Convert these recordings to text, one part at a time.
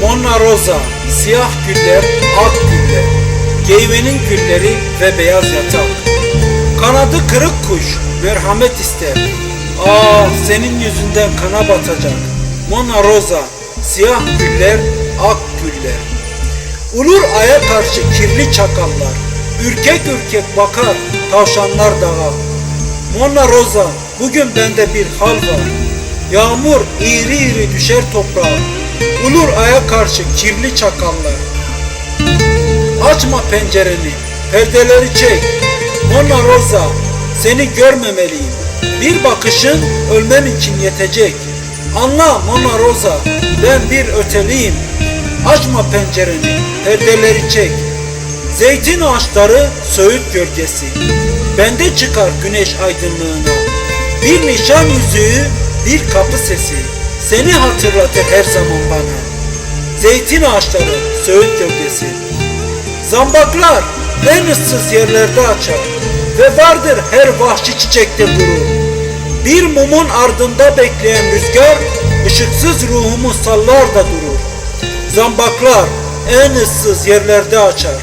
Mona Rosa, siyah güller, ak güller, geyvenin gülleri ve beyaz yatak. Kanadı kırık kuş, merhamet ister. Ah senin yüzünden kana batacak. Mona Rosa, siyah güller, ak güller. Ulur aya karşı kirli çakallar, ürkek ürkek bakar tavşanlar dağa. Mona Rosa, bugün bende bir hal var. Yağmur iri iri düşer toprağa. Ulur aya karşı kirli çakallar. Açma pencereni, perdeleri çek. Mona Rosa, seni görmemeliyim. Bir bakışın ölmem için yetecek. Anla Mona Rosa, ben bir öteliyim. Açma pencereni, perdeleri çek. Zeytin ağaçları söğüt gölgesi. Bende çıkar güneş aydınlığına. Bir nişan yüzüğü, bir kapı sesi. Seni hatırlatır her zaman bana. Zeytin ağaçları, söğüt gölgesi. Zambaklar en ıssız yerlerde açar ve vardır her vahşi çiçekte gurur. Bir mumun ardında bekleyen rüzgar ışıksız ruhumu sallar da durur. Zambaklar en ıssız yerlerde açar.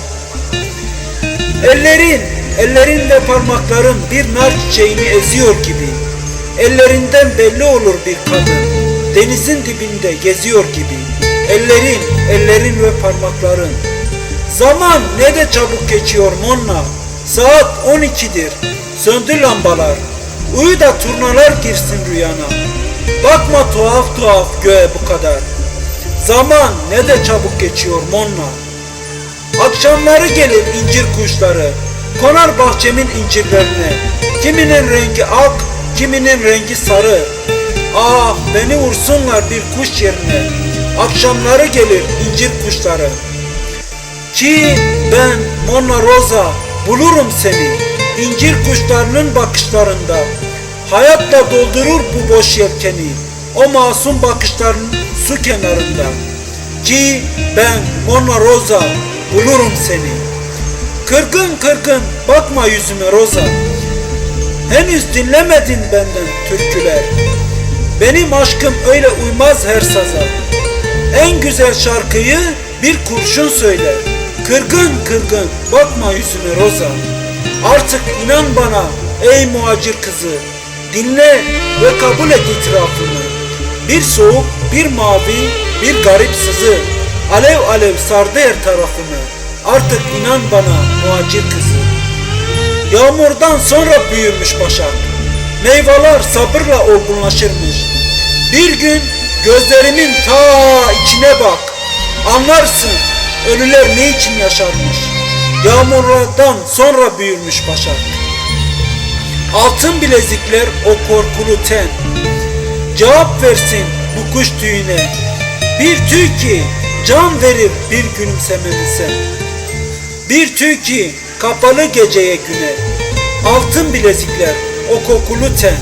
Ellerin, ellerin ve parmakların bir nar çiçeğini eziyor gibi. Ellerinden belli olur bir kadın. Denizin dibinde geziyor gibi. Ellerin, ellerin ve parmakların. Zaman ne de çabuk geçiyor Monna. Saat 12'dir. Söndü lambalar. Uyu da turnalar girsin rüyana. Bakma tuhaf tuhaf göğe bu kadar. Zaman ne de çabuk geçiyor Monna. Akşamları gelir incir kuşları, konar bahçemin incirlerine. Kiminin rengi ak, kiminin rengi sarı. Ah beni vursunlar bir kuş yerine. Akşamları gelir incir kuşları. Ki ben Mona Rosa bulurum seni. İncir kuşlarının bakışlarında. Hayatla doldurur bu boş yelkeni. O masum bakışların su kenarında. Ki ben Mona Rosa bulurum seni. Kırgın kırgın bakma yüzüme Rosa. Henüz dinlemedin benden türküler. Benim aşkım öyle uymaz her saza. En güzel şarkıyı bir kurşun söyler. Kırgın kırgın bakma yüzüme Rosa. Artık inan bana ey muhacir kızı. Dinle ve kabul et itirafımı. Bir soğuk, bir mavi, bir garip sızı. Alev alev sardı her tarafımı. Artık inan bana muhacir kızı. Yağmurdan sonra büyürmüş başak. Meyveler sabırla olgunlaşırmış. Bir gün gözlerimin ta içine bak. Anlarsın ölüler ne için yaşarmış. Yağmurlardan sonra büyürmüş başak. Altın bilezikler o korkulu ten. Cevap versin bu kuş tüyüne. Bir tüy ki can verir bir gülümsememize. Bir tüy ki kapalı geceye güne. Altın bilezikler o kokulu ten.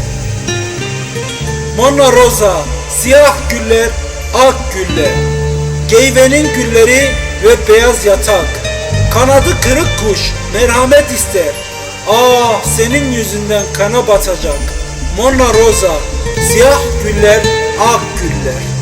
Mona Rosa, siyah güller, ak güller. Geyvenin gülleri ve beyaz yatak. Kanadı kırık kuş merhamet ister. Ah senin yüzünden kana batacak. Mona Rosa, siyah güller, ak güller.